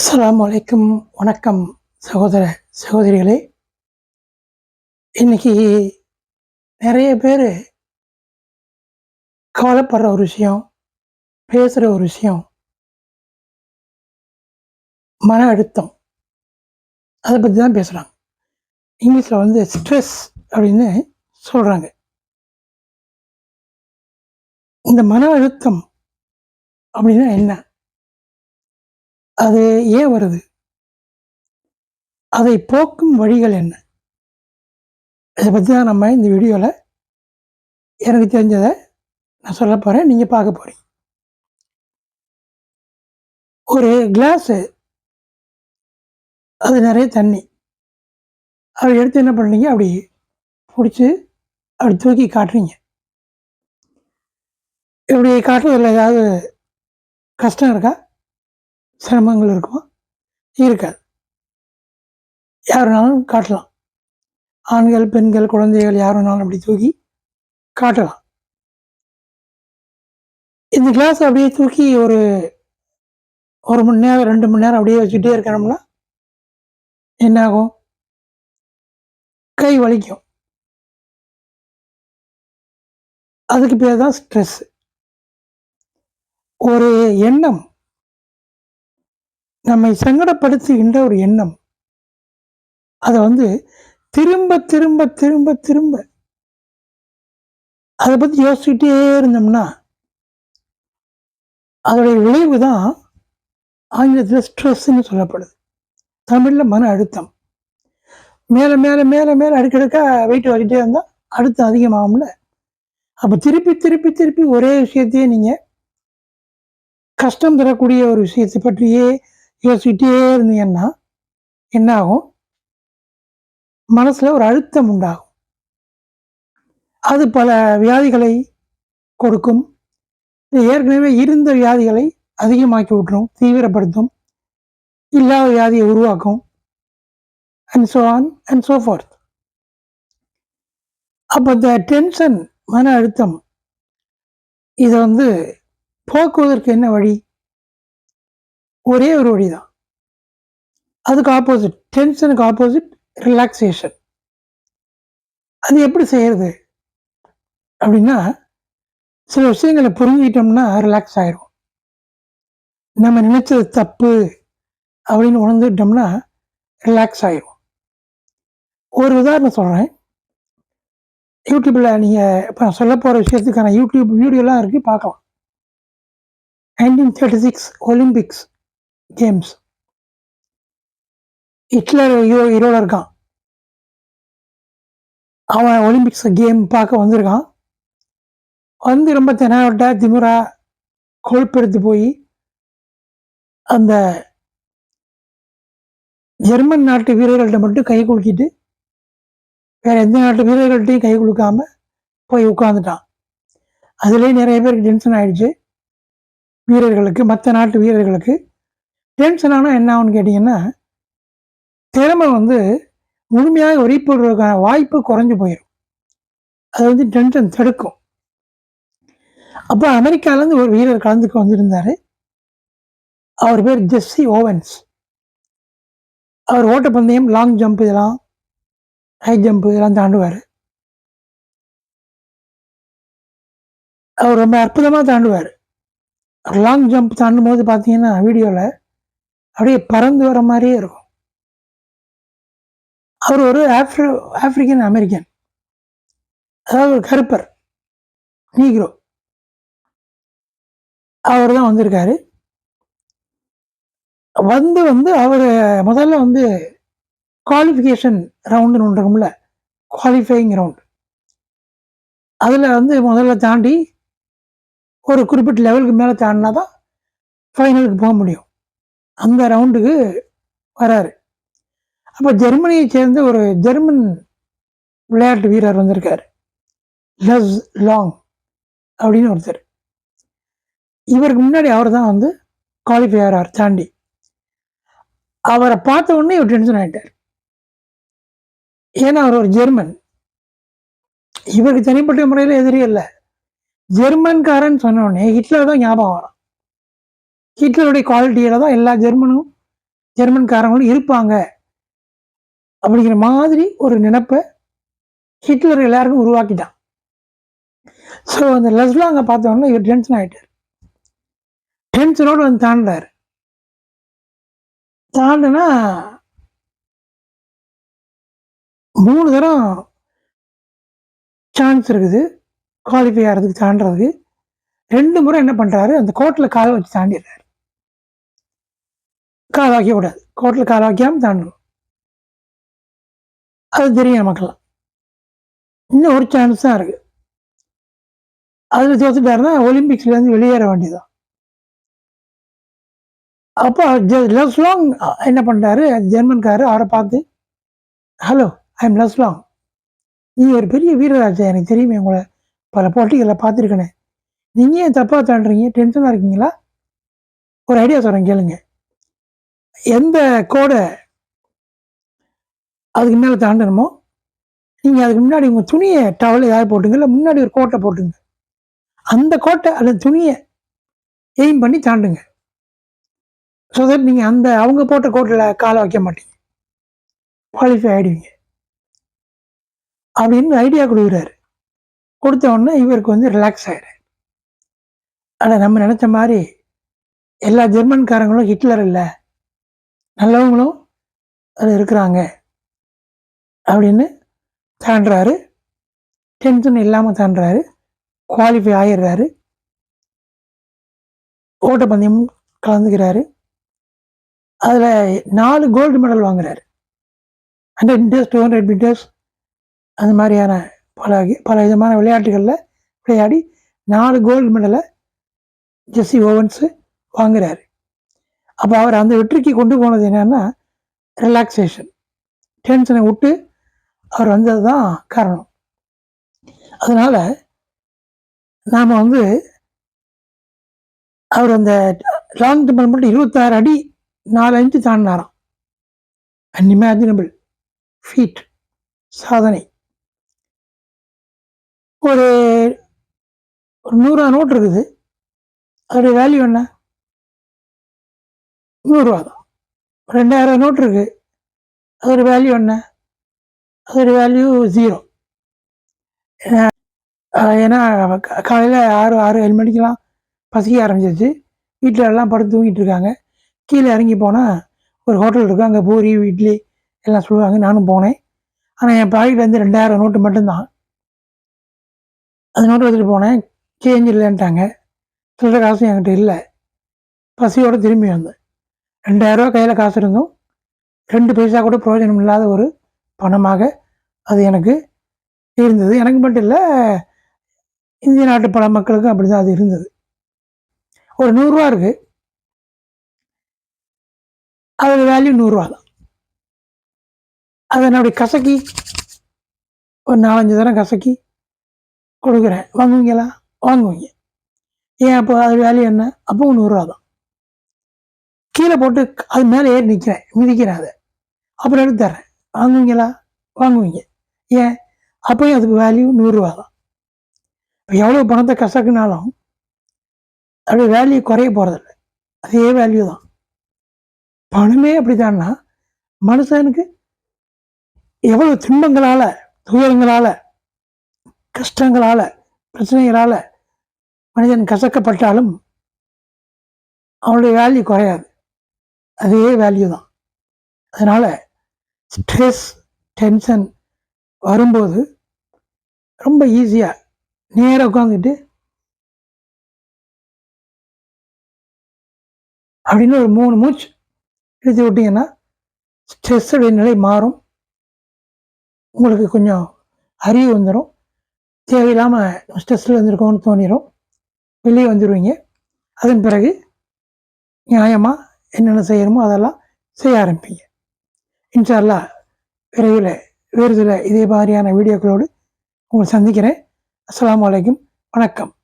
அஸ்ஸலாமு வணக்கம் சகோதர சகோதரிகளே. இன்னைக்கு நிறைய பேர் கவலைப்படுற ஒரு விஷயம் பேசுகிற ஒரு விஷயம் மன அழுத்தம். அதை பற்றி தான் பேசுகிறாங்க இங்கிலீஷில் வந்து ஸ்ட்ரெஸ் அப்படின்னு சொல்கிறாங்க இந்த மன அழுத்தம் அப்படின்னா என்ன? அது ஏன் வருது? அதை போக்கும் வழிகள் என்ன? இதை பற்றி தான் நம்ம இந்த வீடியோவில் எனக்கு தெரிஞ்சதை நான் சொல்ல போகிறேன் நீங்கள் பார்க்க போகிறீங்க ஒரு கிளாஸு அது நிறைய தண்ணி. அப்படி எடுத்து என்ன பண்ணுறீங்க? அப்படி பிடிச்சி அப்படி தூக்கி காட்டுறீங்க. இப்படி காட்டுறதில் ஏதாவது கஷ்டம் இருக்கா? சிரமங்கள் இருக்குமா. இருக்காது. யார் வேணாலும் காட்டலாம். ஆண்கள் பெண்கள் குழந்தைகள் யார் வேணாலும் அப்படி தூக்கி காட்டலாம். இந்த கிளாஸ் அப்படியே தூக்கி ஒரு ஒரு மணி நேரம் ரெண்டு மணி நேரம் அப்படியே வச்சுட்டே இருக்கணும்னா என்ன ஆகும் கை வலிக்கும். அதுக்கு பேர் தான் ஸ்ட்ரெஸ் ஒரு எண்ணம். நம்மை சங்கடப்படுத்துகின்ற ஒரு எண்ணம். அதை வந்து திரும்ப திரும்ப திரும்ப திரும்ப அதை பற்றி யோசிச்சுட்டே இருந்தோம்னா அதோடைய விளைவு தான் ஆங்கிலத்தில் ஸ்ட்ரெஸ்ன்னு சொல்லப்படுது. தமிழில் மன அழுத்தம். மேலே மேலே மேலே மேலே அடுக்கடுக்க வெயிட் வச்சுட்டே இருந்தால் அழுத்தம் அதிகமாகும்ல. அப்போ திருப்பி திருப்பி திருப்பி ஒரே விஷயத்தையே நீங்கள் கஷ்டம் தரக்கூடிய ஒரு விஷயத்தை பற்றியே யோசிச்சுட்டே இருந்தீங்கன்னா என்ன ஆகும் மனசில் ஒரு அழுத்தம் உண்டாகும். அது பல வியாதிகளை கொடுக்கும். ஏற்கனவே இருந்த வியாதிகளை அதிகமாக்கி விட்டுரும் தீவிரப்படுத்தும் இல்லாத வியாதியை உருவாக்கும் and so on and so forth அப்போ இந்த டென்ஷன் மன அழுத்தம் இதை வந்து போக்குவதற்கு என்ன வழி? ஒரே ஒரு வழி தான் அதுக்கு ஆப்போசிட் டென்ஷனுக்கு ஆப்போசிட் ரிலாக்ஸேஷன் அது எப்படி செய்யறது? அப்படின்னா சில விஷயங்களை புரிஞ்சுக்கிட்டோம்னா ரிலாக்ஸ் ஆயிரும். நம்ம நினைச்சது தப்பு அப்படின்னு உணர்ந்துட்டோம்னா ரிலாக்ஸ் ஆயிரும். ஒரு உதாரணம் சொல்கிறேன் யூடியூப்பில் நீங்கள் இப்போ நான் சொல்ல போகிற விஷயத்துக்கான யூடியூப் வீடியோலாம் இருக்குது பார்க்கலாம். Nineteen thirty six Olympics games Hitler hero ஹீரோட இருக்கான். அவன் ஒலிம்பிக்ஸ் கேம் பார்க்க வந்திருக்கான். வந்து ரொம்ப தெனாவட்ட திமுறா கொழுப்பெடுத்து போய் அந்த ஜெர்மன் நாட்டு வீரர்கள்ட்ட மட்டும் கை குலுக்கிட்டு வேற எந்த நாட்டு வீரர்கள்ட்டையும் கை கொடுக்காம போய் உட்காந்துட்டான் அதுலேயே நிறைய பேருக்கு டென்ஷன் ஆயிடுச்சு. வீரர்களுக்கு மற்ற நாட்டு வீரர்களுக்கு. டென்ஷன் ஆனால் என்ன ஆகும்னு கேட்டிங்கன்னா திறமை வந்து முழுமையாக வெளிப்படுறதுக்கான வாய்ப்பு குறைஞ்சு போயிடும் அது வந்து டென்ஷன் தடுக்கும். அப்போ அமெரிக்காலேருந்து ஒரு வீரர் கலந்துக்க வந்திருந்தார். அவர் பேர் ஜெஸ்ஸி ஓவன்ஸ். அவர் ஓட்டப்பந்தயம் லாங் ஜம்ப் இதெல்லாம் ஹை ஜம்ப் இதெல்லாம் தாண்டுவார். அவர் ரொம்ப அற்புதமாக தாண்டுவார். லாங் ஜம்ப் தாண்டும் போது பார்த்தீங்கன்னா வீடியோவில் அப்படியே பறந்து வர மாதிரியே இருக்கும். அவர் ஒரு ஆப்ரி ஆப்ரிக்கன் அமெரிக்கன். அதாவது ஒரு கருப்பர் நீக்ரோ. அவர் தான் வந்திருக்காரு. வந்து வந்து அவர் முதல்ல வந்து குவாலிஃபிகேஷன் ரவுண்டுன்னு ஒன்று இருக்கும்ல குவாலிஃபைங் ரவுண்ட் அதில் வந்து முதல்ல தாண்டி ஒரு குறிப்பிட்ட லெவலுக்கு மேலே தாண்டினா தான் ஃபைனலுக்கு போக முடியும். அந்த ரவுண்டுக்கு வராரு. அப்போ ஜெர்மனியை சேர்ந்த ஒரு ஜெர்மன் விளையாட்டு வீரர் வந்திருக்கார். லஸ் லாங் அப்படின்னு ஒருத்தர். இவருக்கு முன்னாடி அவர் தான் வந்து குவாலிஃபை ஆகிறார் தாண்டி. அவரை பார்த்த உடனே இவர் டென்ஷன் ஆகிட்டார் ஏன்னா அவர் ஒரு ஜெர்மன். இவருக்கு தனிப்பட்ட முறையில் எதிரி இல்லை. ஜெர்மன்காரன் சொன்ன உடனே ஹிட்லர் தான் ஞாபகம் வரும். ஹிட்லருடைய குவாலிட்டியில் தான் எல்லா ஜெர்மனும் ஜெர்மன்காரங்களும் இருப்பாங்க. அப்படிங்கிற மாதிரி ஒரு நினைப்பை ஹிட்லர் எல்லாருக்கும் உருவாக்கிட்டான். ஸோ அந்த லெஸ்லாங்க பார்த்தோன்னா இவர் டென்ஷன் ஆகிட்டார் டென்ஷனோடு வந்து தாண்டார் தாண்டுனா மூணு தரம் சான்ஸ் இருக்குது. குவாலிஃபை ஆகிறதுக்கு தாண்டதுக்கு ரெண்டு முறை என்ன பண்ணுறாரு அந்த கோட்டில் காலை வச்சு தாண்டிடுறாரு. கால் வைக்கக்கூடாது கோட்டில் கால் வைக்காமல் தாண்டணும் அது தெரியும் நமக்கெல்லாம். இன்னும் ஒரு சான்ஸ் தான் இருக்குது அதில் தோத்துட்டாருன்னா ஒலிம்பிக்ஸ்லேருந்து வெளியேற வேண்டியதான் அப்போ லெஸ்லாங் என்ன பண்ணுறாரு ஜெர்மன்காரு அவரை பார்த்து ஹலோ ஐ எம் லெஸ்லாங் நீ ஒரு பெரிய வீரராஜா எனக்கு தெரியுமே உங்களை. பல போட்டிகளில் பார்த்துருக்கேனே. நீங்கள் ஏன் தப்பாக தாண்டுறீங்க? டென்ஷனாக இருக்கீங்களா? ஒரு ஐடியா சொல்கிறேன் கேளுங்க. எந்த கோடை அதுக்கு மேலே தாண்டணுமோ நீங்கள் அதுக்கு முன்னாடி உங்கள் துணியை டவல் ஏதாவது போட்டுங்க? இல்லை முன்னாடி ஒரு கோட்டை போட்டுங்க. அந்த கோட்டை அல்லது துணியை எய்ம் பண்ணி தாண்டுங்க. ஸோ தட் நீங்கள் அந்த அவங்க போட்ட கோட்டில் காலை வைக்க மாட்டீங்க. குவாலிஃபை ஆகிடுவீங்க அப்படின்னு ஐடியா கொடுக்குறாரு. கொடுத்த உடனே இவருக்கு வந்து ரிலாக்ஸ் ஆகிடுறாரு ஆனால் நம்ம நினச்ச மாதிரி எல்லா ஜெர்மன்காரங்களும் ஹிட்லர் இல்லை. நல்லவங்களும் அது இருக்கிறாங்க அப்படின்னு தாண்டுறாரு. டென்ஷன் இல்லாமல் தாண்டுறாரு. குவாலிஃபை ஆகிடுறாரு ஓட்டப்பந்தயம் கலந்துக்கிறாரு. அதில் நாலு கோல்டு மெடல் வாங்குறாரு. Hundred metres two hundred metres அந்த மாதிரியான பல பல விதமான விளையாட்டுகளில் விளையாடி நாலு கோல்டு மெடலை ஜெஸ்ஸி ஓவன்ஸு வாங்குறாரு. அப்போ அவர் அந்த வெற்றிக்கு கொண்டு போனது என்னென்னா ரிலாக்ஸேஷன் டென்ஷனை விட்டு அவர் வந்தது தான் காரணம். அதனால் நாம் வந்து அவர் அந்த லாங் டெம்பிள் மட்டும் இருபத்தாறு அடி நாலு அஞ்சு தாண்டினாராம். அன்இமேஜினபிள் ஃபீட் சாதனை. ஒரு ஒரு நூறுரூவா நோட் இருக்குது. அதோடைய வேல்யூ என்ன? நூறுரூவா தான் ரெண்டாயிரம் நோட் இருக்குது அதோட வேல்யூ என்ன? அதோட வேல்யூ ஜீரோ ஏன்னா காலையில் ஆறு ஆறு ஏழு மணிக்கெலாம் பசிக்க ஆரம்பிச்சிருச்சு. வீட்டில் எல்லாம் படுத்து தூங்கிட்டு இருக்காங்க. கீழே இறங்கி போனால் ஒரு ஹோட்டல் இருக்கும். அங்கே பூரி இட்லி எல்லாம் சொல்லுவாங்க. நானும் போனேன். ஆனால் என் பாக்கெட் வந்து ரெண்டாயிரம் நோட்டு மட்டும்தான். அந்த நோட்டு எடுத்துகிட்டு போனேன். சேஞ்ச் இல்லைன்ட்டாங்க. சில்லற காசும் என்கிட்ட இல்லை. பசியோடு திரும்பி வந்தேன். ரெண்டாயிரரூவா கையில் காசு இருந்தும் ரெண்டு பைசா கூட பிரயோஜனம் இல்லாத ஒரு பணமாக அது எனக்கு இருந்தது. எனக்கு மட்டும் இல்லை இந்திய நாட்டு பல மக்களுக்கும் அப்படி தான் அது இருந்தது. ஒரு நூறுரூவா இருக்குது அதோட வேல்யூ நூறுரூவா தான். அதை என்னுடைய கசக்கி ஒரு நாலஞ்சு தரம் கசக்கி கொடுக்குறேன். வாங்குவீங்களா? வாங்குவீங்க. ஏன் அப்போ அது வேல்யூ என்ன? அப்போ நூறுரூவா தான். கீழே போட்டு அது மேலே ஏறி நிற்கிறேன் மிதிக்கிறேன் அதை அப்புறம் எடுத்து தர்றேன். வாங்குவீங்களா? வாங்குவீங்க. ஏன்? அப்போயும் அதுக்கு வேல்யூ நூறுரூவா தான். இப்போ எவ்வளோ பணத்தை கசக்குனாலும் அப்படி வேல்யூ குறைய போகிறதில்ல அதே வேல்யூ தான். பணமே அப்படித்தான்னா மனுஷனுக்கு எவ்வளோ துன்பங்களால் துயரங்களால் கஷ்டங்களால் பிரச்சனைகளால் மனிதன் கசக்கப்பட்டாலும் அவனுடைய வேல்யூ குறையாது. அதே வேல்யூ தான். அதனால் ஸ்ட்ரெஸ் டென்ஷன் வரும்போது ரொம்ப ஈஸியாக நேராக உட்காந்துட்டு அப்படின்னு ஒரு மூணு மூச்சு எழுதி விட்டிங்கன்னா ஸ்ட்ரெஸ்ஸுடைய நிலை மாறும். உங்களுக்கு கொஞ்சம் அறிவு வந்துடும் தேவையில்லாமல் ஸ்ட்ரெஸ்ஸில் வந்திருக்கோம்னு தோணிடும் வெளியே வந்துடுவீங்க அதன் பிறகு நியாயமாக என்னென்ன செய்யணுமோ அதெல்லாம் செய்ய ஆரம்பிப்பீங்க இன்ஷால்லா விரைவில் வேறு சில இதே மாதிரியான வீடியோக்களோடு உங்களை சந்திக்கிறேன். அஸ்லாம் வலைக்கும் வணக்கம்.